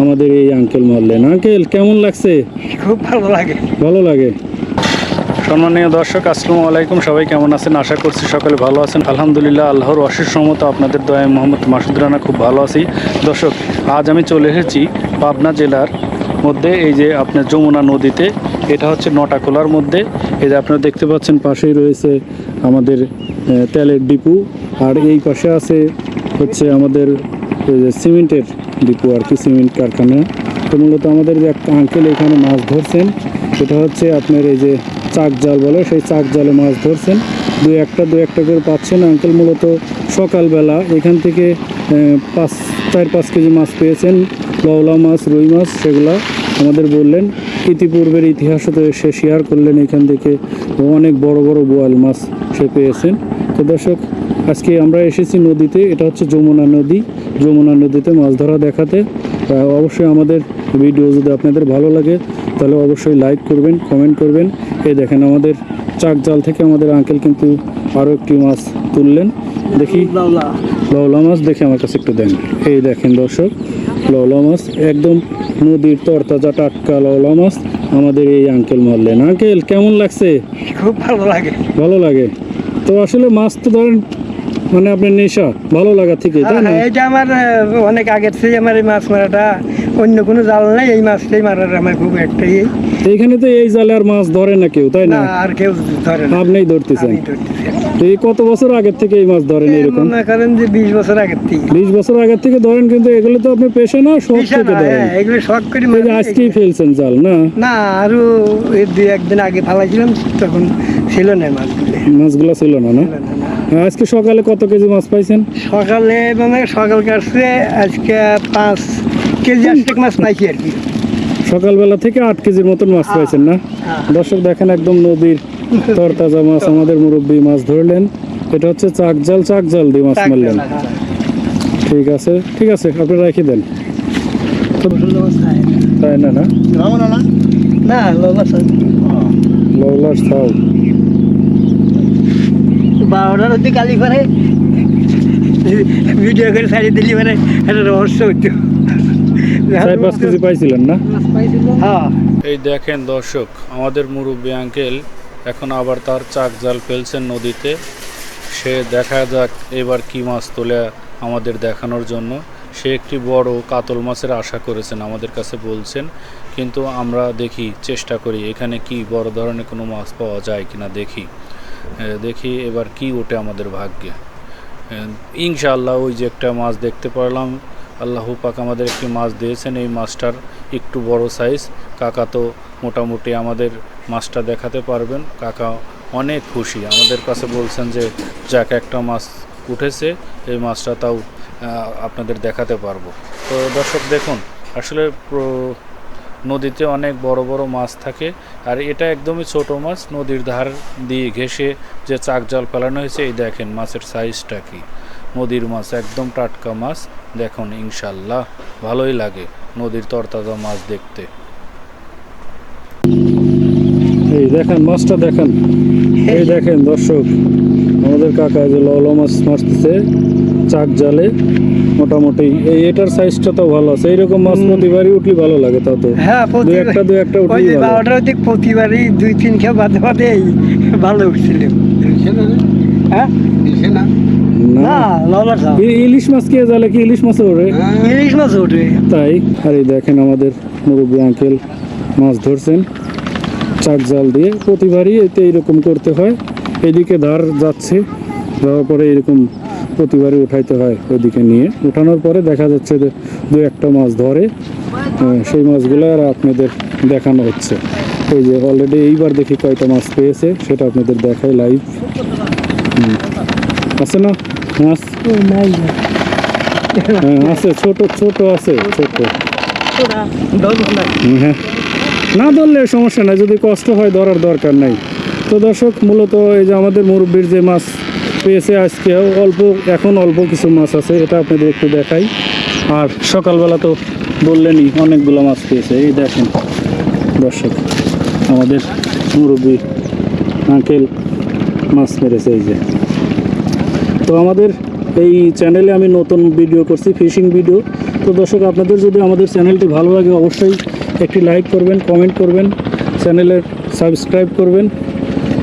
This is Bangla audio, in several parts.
আমাদের এই আঙ্কেল মারলেন। আঙ্কেল কেমন লাগছে? খুব ভালো লাগে। ভালো লাগে? সম্মানীয় দর্শক আসসালামু আলাইকুম। সবাই কেমন আছেন? আশা করছি সকলে ভালো আছেন। আলহামদুলিল্লাহ আল্লাহর অশেষ সমত আপনাদের দয়া মোহাম্মদ মাসুদ রানা খুব ভালো আছি। দর্শক আজ আমি চলে এসেছি পাবনা জেলার মধ্যে এই যে আপনার যমুনা নদীতে। এটা হচ্ছে নটাকোলার মধ্যে। এই যে আপনারা দেখতে পাচ্ছেন পাশেই রয়েছে আমাদের তেলের ডিপু। আর এই পাশে আছে হচ্ছে আমাদের সিমেন্টের ডিপু আর কি সিমেন্ট কারখানা। তো মূলত আমাদের যে একটা আঙ্কেল এখানে মাছ ধরছেন, সেটা হচ্ছে আপনার এই যে চাক জাল বলে, সেই চাক জালে মাছ ধরছেন। দু একটা দু একটা করে পাচ্ছেন। আঙ্কেল মূলত সকালবেলা এখান থেকে পাঁচ, চার, পাঁচ কেজি মাছ পেয়েছেন। লওলা মাছ, রুই মাছ, সেগুলা আমাদের বললেন। ইতিপূর্বের ইতিহাসও তো সে শেয়ার করলেন এখান থেকে অনেক বড় বড় বোয়াল মাছ সে পেয়েছেন। তো দর্শক, আজকে আমরা এসেছি নদীতে, এটা হচ্ছে যমুনা নদী। যমুনা নদীতে মাছ ধরা দেখাতে অবশ্যই আমাদের ভিডিও যদি আপনাদের ভালো লাগে তাহলে অবশ্যই লাইক করবেন কমেন্ট করবেন। এই দেখেন আমাদের চাক জাল থেকে আমাদের আঙ্কেল কিন্তু আরও একটি মাছ তুললেন। দেখি। লওলা মাছ দেখে আমার কাছে একটু দেন। এই দেখেন দর্শক লওলা মাছ একদম নদীর তরতাজা টাটকা লওলা মাছ আমাদের এই আঙ্কেল মারলেন। আঙ্কেল কেমন লাগছে? খুব ভালো লাগে। ভালো লাগে। তো আসলে মাছ তো ধরেন মানে আপনার নেশা? ভালো লাগা থেকে তাই না? হ্যাঁ, এটা আমার অনেক আগের থেকে আমার এই মাছ মারাটা অন্য কোনো জাল নাই এই মাছটাই মারার আমার খুব একটাই। তো এখানে তো এই জালে আর মাছ ধরে না কেউ তাই না? আর কেউ ধরে না। আপনিই ধরতেছেন। এই কত বছর আগের থেকে এই মাছ ধরেন এরকম? মনে করেন যে বিশ বছর আগের থেকে। বিশ বছর আগের থেকে ধরেন কিন্তু এগুলো তো আপনি পেশা না শখ থেকে ধরেন। হ্যাঁ, এগুলো শখ করে যে আজকেই ফেলছেন জাল না? না আরও এই দুই একদিন আগে ফালাইছিলাম তখন ছিল না মাছগুলো। মাছগুলো ছিল না, না। আজকে সকালে কত কেজি মাছ পাইছেন? সকালে মানে সকাল কাটছে আজকে পাঁচ কেজি আষ্টেক মাছ পাইছি আর কি। সকালবেলা থেকে আট কেজির মতন মাছ পাইছেন না? হ্যাঁ। দর্শক দেখেন একদম নদীর তরতাজা মাছ আমাদের মুরব্বী মাছ ধরলেন। এটা হচ্ছে চাক জাল চাক জাল দিয়ে মাছ মারলেন। ঠিক আছে ঠিক আছে আপনি রেখে দেন। তাই না না? না লোলা ছাউ বারোটার অব্দি গালি করে। ভিডিও করে ছাড়িয়ে দিলি মানে একটা রহস্য হইতো। চার পাঁচ কেজি পাইছিলেন না? হ্যাঁ। এই দেখেন দর্শক আমাদের মুরব্বী আঙ্কেল এখন আবার তার চাক জাল ফেলছেন নদীতে। সে দেখা যাক এবার কি মাছ তোলে আমাদের দেখানোর জন্য। সে একটি বড় কাতল মাছের আশা করেছেন আমাদের কাছে বলছেন। কিন্তু আমরা দেখি চেষ্টা করি এখানে কি বড় ধরনের কোনো মাছ পাওয়া যায় কিনা দেখি। দেখি এবার কি ওঠে আমাদের ভাগ্যে। ইনশাআল্লাহ ওই যে একটা মাছ দেখতে পারলাম, আল্লাহ পাক আমাদের একটি মাছ দিয়েছেন, এই মাছটার একটু বড় সাইজ কাকা তো মোটামুটি আমাদের মাছটা দেখাতে পারবেন। কাকা অনেক খুশি। আমাদের কাছে বলছেন যে, যাক, একটা মাছ উঠেছে, এই মাছটা তাও আপনাদের দেখাতে পারব। তো দর্শক দেখুন, আসলে নদীতে অনেক বড় বড় মাছ থাকে আর এটা একদমই ছোট মাছ, নদীর ধার দিয়ে ঘেঁষে যে চাক জাল ফেলানো হয়েছে, এই দেখেন মাছের সাইজটা কি। নদীর মাছ একদম টাটকা মাছ, দেখুন ইনশাল্লাহ ভালোই লাগে নদীর তরতাজা মাছ দেখতে। এই দেখেন মাছটা দেখেন, এই দেখেন দর্শক, আমাদের কাকা যে লল মাছ মারতেছে চাক জালে মোটামুটি। এই এটার সাইজটা তো ভালো আছে। এইরকম মাছ প্রতিবারই উঠলে ভালো লাগে তা তো। হ্যাঁ দু প্রতি একটা দু একটা বারোটার অব্দি প্রতিবারই দুই তিন খেয়ে বাদে বাদে ভালো উঠছিল হ্যাঁ? না। ইলিশ মাছ কে জালে কি ইলিশ মাছ ওরে ইলিশ মাছ উঠবে তাই? আর এই দেখেন আমাদের মুরব্বী আঙ্কেল মাছ ধরছেন। চাক জাল দিয়ে প্রতিবারই এতে এইরকম করতে হয়। এদিকে ধার যাচ্ছে যাওয়ার পরে এরকম প্রতিবারই উঠাইতে হয় ওইদিকে নিয়ে। উঠানোর পরে দেখা যাচ্ছে যে দু একটা মাছ ধরে সেই মাছগুলো আর আপনাদের দেখানো হচ্ছে। এই যে অলরেডি এইবার দেখি কয়টা মাছ পেয়েছে, সেটা আপনাদের দেখাই লাইভ আছে না? মাছ? হ্যাঁ আছে। ছোট ছোট আছে, ছোট। হ্যাঁ। না ধরলে সমস্যা নাই, যদি কষ্ট হয় ধরার দরকার নাই। তো দর্শক, মূলত এই যে আমাদের মুরব্বীর যে মাছ পেয়েছে আজকেও অল্প, এখন অল্প কিছু মাছ আছে, এটা আপনাদের একটু দেখাই। আর সকালবেলা তো বললেনই অনেকগুলো মাছ পেয়েছে, এই দেখেন দর্শক, আমাদের মুরব্বী আঙ্কেল মাছ মেরেছে এই যে। তো আমাদের এই চ্যানেলে আমি নতুন ভিডিও করছি ফিশিং ভিডিও তো দর্শক, আপনাদের যদি আমাদের চ্যানেলটি ভালো লাগে, অবশ্যই একটি লাইক করবেন কমেন্ট করবেন চ্যানেলের সাবস্ক্রাইব করবেন।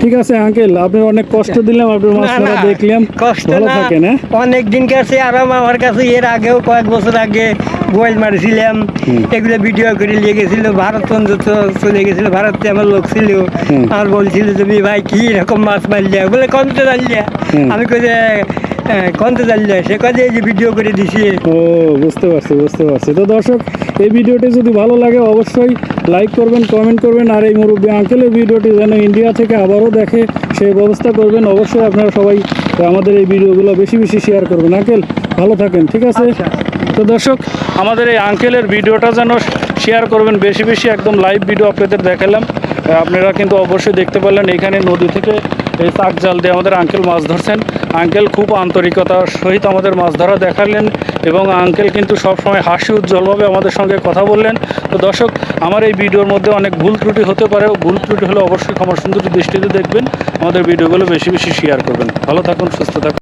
ঠিক আছে আঙ্কেল আপনি অনেক কষ্ট দিলাম আপনার মাছ ধরা দেখলাম। কষ্ট ভালো না। থাকেন হ্যাঁ? অনেক দিন কাছে আরাম আমার কাছে এর আগেও কয়েক বছর আগে বয়েল মারছিলাম। এগুলো ভিডিও করে নিয়ে গেছিল ভারত বন্ধু তো চলে গেছিল ভারতে আমার লোক ছিল। আর বলছিল তুমি ভাই কি রকম মাছ মারলিয়া বলে কমতে জানলিয়া আমি কই যে কমতে জানলিয়া সে কাজে এই যে ভিডিও করে দিছি। ও বুঝতে পারছি বুঝতে পারছি। তো দর্শক এই ভিডিওটি যদি ভালো লাগে অবশ্যই লাইক করবেন কমেন্ট করবেন আর এই মুরব্বী আঙ্কেলের ভিডিওটি যেন ইন্ডিয়া থেকে আবারও দেখে সেই ব্যবস্থা করবেন অবশ্যই আপনারা সবাই আমাদের এই ভিডিওগুলো বেশি বেশি শেয়ার করবেন। আঙ্কেল ভালো থাকেন ঠিক আছে? আচ্ছা। তো দর্শক আমাদের এই আঙ্কেলের ভিডিওটা যেন শেয়ার করবেন বেশি বেশি একদম লাইভ ভিডিও আপনাদের দেখালাম। আপনারা কিন্তু অবশ্যই দেখতে পারলেন এখানে নদী থেকে এই তাক জাল দিয়ে আমাদের আঙ্কেল মাছ ধরছেন। আঙ্কেল খুব আন্তরিকতার সহিত আমাদের মাছ ধরা দেখালেন এবং আঙ্কেল কিন্তু সবসময় হাসি উজ্জ্বলভাবে আমাদের সঙ্গে কথা বললেন। তো দর্শক, আমার এই ভিডিওর মধ্যে অনেক ভুল ত্রুটি হতে পারে। ভুল ত্রুটি হলে অবশ্যই ক্ষমা সুন্দর দৃষ্টিতে দেখবেন। আমাদের ভিডিওগুলো বেশি বেশি শেয়ার করবেন। ভালো থাকুন, সুস্থ থাকুন।